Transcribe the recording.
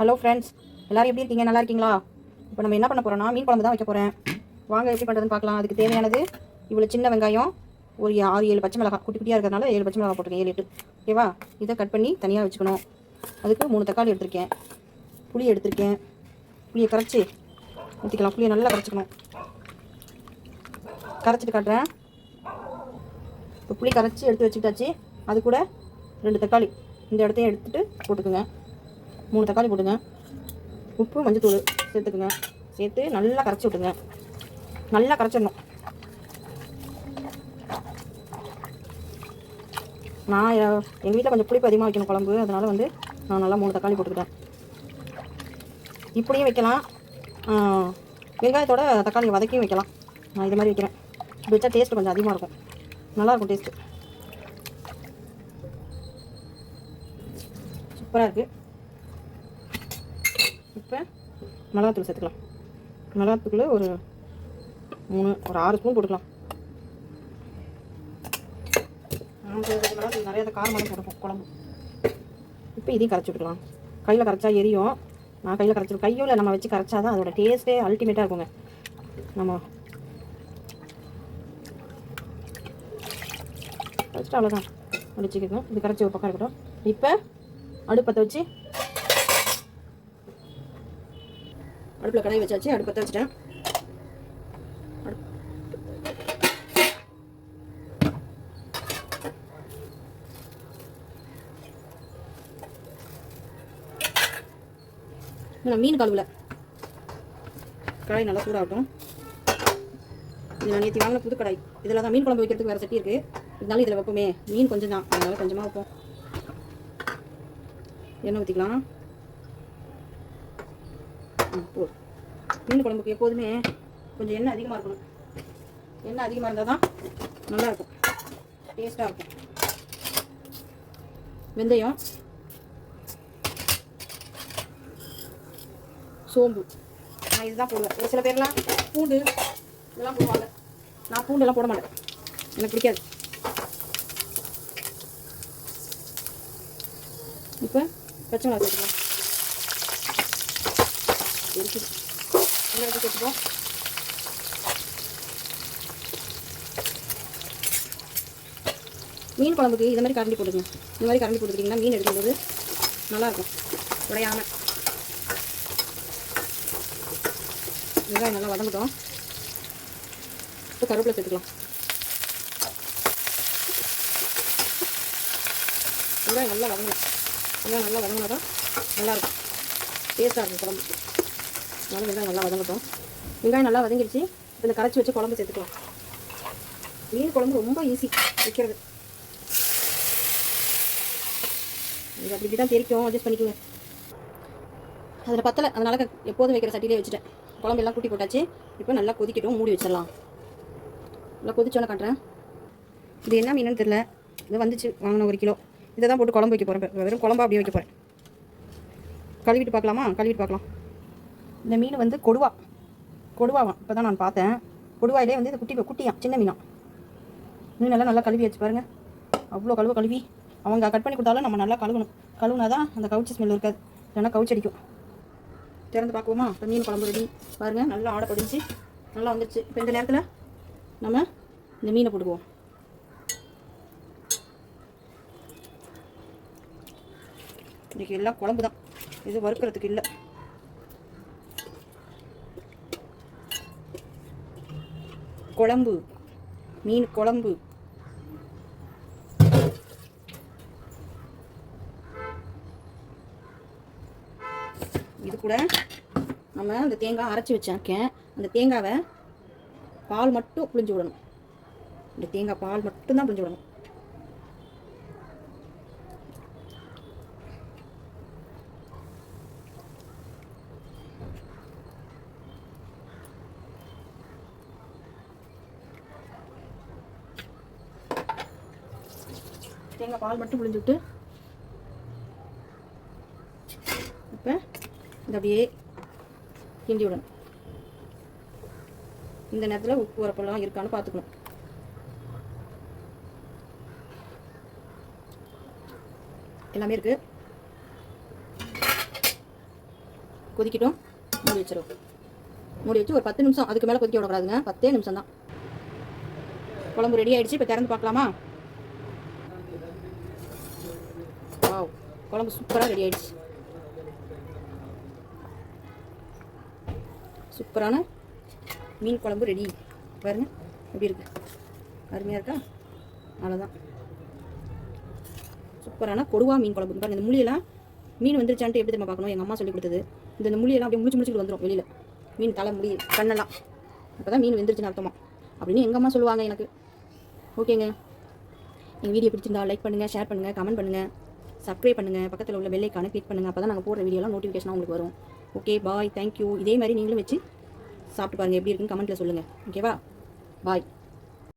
Hello friends எல்லோரும் எப்படி இருக்கீங்க? நல்லா இருக்கீங்களா? இப்போ நம்ம என்ன பண்ண போகிறோம்னா மீன் குழம்பு தான் வைக்க போகிறேன் வாங்க எப்படி பண்ணுறதுன்னு பார்க்கலாம். அதுக்கு தேவையானது இவ்வளோ சின்ன வெங்காயம் ஒரு ஆறு ஏழு பச்சை மிளகாய் குட்டி குட்டியாக இருக்கிறதுனால ஏழு பச்சை மிளகாய் போட்டிருக்கேன் ஏழு எட்டு. ஓகேவா? இதை கட் பண்ணி தனியாக வச்சுக்கணும். அதுக்கு மூணு தக்காளி எடுத்திருக்கேன். புளி எடுத்திருக்கேன். புளியை கரைச்சி ஊற்றிக்கலாம் புளியை நல்லா கரைச்சிக்கணும். கரைச்சிட்டு காட்டுறேன். இப்போ புளி கரைச்சி எடுத்து வச்சுக்கிட்டாச்சு. அது கூட ரெண்டு தக்காளி. இந்த இடத்தையும் எடுத்துகிட்டு போட்டுக்கோங்க. மூணு தக்காளி போட்டுங்க. உப்பு மஞ்சத்தூள் சேர்த்துக்குங்க. சேர்த்து நல்லா கரைச்சி விட்டுங்க. நல்லா கரைச்சிடணும். நான் எங்கள் வீட்டில் கொஞ்சம் புளிப்பு அதிகமாக வைக்கணும் குழம்பு. அதனால் வந்து நான் நல்லா மூணு தக்காளி போட்டுக்கிட்டேன். இப்படியும் வைக்கலாம். வெங்காயத்தோட தக்காளி வதக்கியும் வைக்கலாம். நான் இது மாதிரி வைக்கிறேன். இப்படி வச்சா டேஸ்ட் கொஞ்சம் அதிகமாக இருக்கும். நல்லாயிருக்கும் டேஸ்ட்டு சூப்பராக இருக்குது இப்போ மிளகாத்தூள் சேர்த்துக்கலாம். மிளகாத்தூள் ஒரு மூணு ஒரு ஆறு ஸ்பூன் போட்டுக்கலாம். மிளகாத்தூள் நிறைய காரமாக போட்டுக்கும் குழம்பு. இப்போ இதையும் கரைச்சி விட்டுக்கலாம். கையில் கரைச்சா எரியும். நான் கையில் கரைச்சி கையோட நம்ம வச்சு கரைச்சா தான் அதோட டேஸ்ட்டே அல்டிமேட்டாக இருக்குங்க. நம்ம கரைச்சிட்டு அவ்வளோதான் அடிச்சுக்கோங்க இது கரைச்சி ஒரு பக்கம் இருக்கட்டும். இப்போ அடுப்பத்தை வச்சு அடுப்பில் கடாய் வச்சாச்சு அடுப்பத்தை வச்சுட்டேன் நான் மீன் கழுவில். கடாய் நல்லா சூடாகட்டும். இது நான் நேற்று வாங்கின புது கடாய். இதில் தான் மீன் குழம்பு வைக்கிறதுக்கு வேறு சட்டி இருக்குது இருந்தாலும் இதில் வைப்போமே. மீன் கொஞ்சம் தான் அதனால கொஞ்சமாக வைப்போம். எண்ணெய் ஊற்றிக்கலாம் போதும் மீன் குழம்புக்கு எப்போதுமே கொஞ்சம் எண்ணெய் அதிகமாக இருக்கணும். எண்ணெய் அதிகமாக இருந்தால் தான் நல்லாயிருக்கும். டேஸ்ட்டாக இருக்கும். வெந்தயம். சோம்பு. நான் இதுதான் போடுவேன். ஒரு சில பேர்லாம் பூண்டு இதெல்லாம் போடுவாங்க. நான் பூண்டெல்லாம் போட மாட்டேன். எனக்கு பிடிக்காது. இப்போ பச்சை மிளகா சேர்த்துக்கலாம். இருக்குது மிளகா கேட்டுப்போம் மீன் குழம்புக்கு இது மாதிரி கரண்டி போடுங்க இந்த மாதிரி கரண்டி போட்டுக்கிட்டிங்கன்னா மீன் எடுக்கும்போது நல்லாயிருக்கும். உடையாமல் வெங்காயம் நல்லா வதங்கட்டும். இப்போ கருவேப்பிலை சேர்த்துக்கலாம். வெங்காயம் நல்லா வதங்கணும். வெங்காயம் நல்லா வதங்கினா தான் நல்லாயிருக்கும் டேஸ்ட்டாக இருக்கும் குழம்பு. அதனால வெங்காயம் நல்லா வதங்கட்டும். வெங்காயம் நல்லா வதங்கிடுச்சு இப்போ இந்த கரைச்சி வச்சு குழம்பு சேர்த்துக்கலாம். மீன் குழம்பு ரொம்ப ஈஸி வைக்கிறது. இது அப்படி இப்படி தான் தெரிக்கும் அட்ஜஸ்ட் பண்ணிக்கோங்க. அதில் பத்தலை. அதனால் எப்போதும் வைக்கிற சட்டிலே வச்சுட்டேன். குழம்பு எல்லாம் கூட்டி போட்டாச்சு. இப்போ நல்லா கொதிக்கட்டும். மூடி வச்சிடலாம். நல்லா கொதிச்சோன்னே காட்டுறேன். இது என்ன மீனுன்னு தெரில இது வந்துச்சு. வாங்கின ஒரு கிலோ. இதை தான் போட்டு குழம்பு வைக்க போகிறேன் வெறும் குழம்பா அப்படியே வைக்க போகிறேன் கழுவிட்டு பார்க்கலாமா? கழுவிட்டு பார்க்கலாம். இந்த மீன் வந்து கொடுவா. கொடுவாவான் இப்போ தான் நான் பார்த்தேன். கொடுவாயிலே வந்து இது குட்டி குட்டியான் சின்ன மீனா. மீனெல்லாம் நல்லா கழுவி வச்சு பாருங்கள் அவ்வளோ கழுவ கழுவி. அவங்க கட் பண்ணி கொடுத்தாலும் நம்ம நல்லா கழுவணும். கழுவுனா தான் அந்த கவுச்சி ஸ்மெல் இருக்காது. இல்லைன்னா கவுச்சி அடிக்கும். திறந்து பார்க்குவோமா? இப்போ மீன் குழம்பு ரெடி பாருங்கள் நல்லா ஆடை படிஞ்சு நல்லா வந்துடுச்சு இப்போ இந்த நேரத்தில் நம்ம இந்த மீனை போட்டுக்குவோம். இன்றைக்கி எல்லாம் குழம்பு தான் இது வறுக்கிறதுக்கு இல்லை. குழம்பு. மீன் குழம்பு. இது கூட நம்ம அந்த தேங்காய் அரைச்சி வச்சாக்கேன் அந்த தேங்காவை பால் மட்டும் புளிஞ்சு விடணும். இந்த தேங்காய் பால் மட்டும்தான் புளிஞ்சு விடணும். தேங்காய் பால் மட்டும் புளிஞ்சு விட்டு இப்போ இந்த அப்படியே கிண்டி விடணும். இந்த நேரத்தில் உப்பு உரப்பெல்லாம் இருக்கான்னு பார்த்துக்கணும். எல்லாமே இருக்குது கொதிக்கட்டும். மூடி வச்சிடும் மூடி வச்சு ஒரு பத்து நிமிஷம் அதுக்கு மேலே கொதிக்க விடக்கூடாதுங்க. பத்தே நிமிஷம் தான் குழம்பு ரெடி ஆகிடுச்சு இப்போ திறந்து பார்க்கலாமா? குழம்பு சூப்பராக ரெடி ஆயிடுச்சு. சூப்பரான மீன் குழம்பு ரெடி பாருங்க எப்படி இருக்கு? அருமையாக இருக்கா? அவ்வளோதான் சூப்பரான கொடுவா மீன் குழம்பு. பாருங்க இந்த முள்ளியெல்லாம் மீன் வந்துருச்சான்ட்டு எப்படி நம்ம பார்க்கணும்? எங்கள் அம்மா சொல்லி கொடுத்தது. இந்த இந்த முள்ளியெல்லாம் அப்படியே முடிச்சு முடிச்சுட்டு வந்துடும் வெளியில். மீன் தலை முடி கண்ணெல்லாம். அப்போ தான் மீன் வெந்துருச்சுன்னு அர்த்தமா? அப்படின்னு எங்கள் அம்மா சொல்லுவாங்க எனக்கு. ஓகேங்க. எங்கள் வீடியோ பிடிச்சிருந்தா லைக் பண்ணுங்கள் ஷேர் பண்ணுங்கள் கமெண்ட் பண்ணுங்கள் சப்ஸ்கிரைப் பண்ணுங்கள் பக்கத்தில் உள்ள பெல்லைக்கான கிளிக் பண்ணுங்கள் அப்போ தான் நாங்கள் போடுற வீடியோலாம் நோட்டிஃபிகேஷன் உங்களுக்கு வரும். ஓகே பாய் தேங்க்யூ இதே மாதிரி நீங்களும் வச்சு சாப்பிட்டு பாருங்கள் எப்படி இருக்குன்னு கமெண்ட்டில் சொல்லுங்கள் ஓகேவா பாய்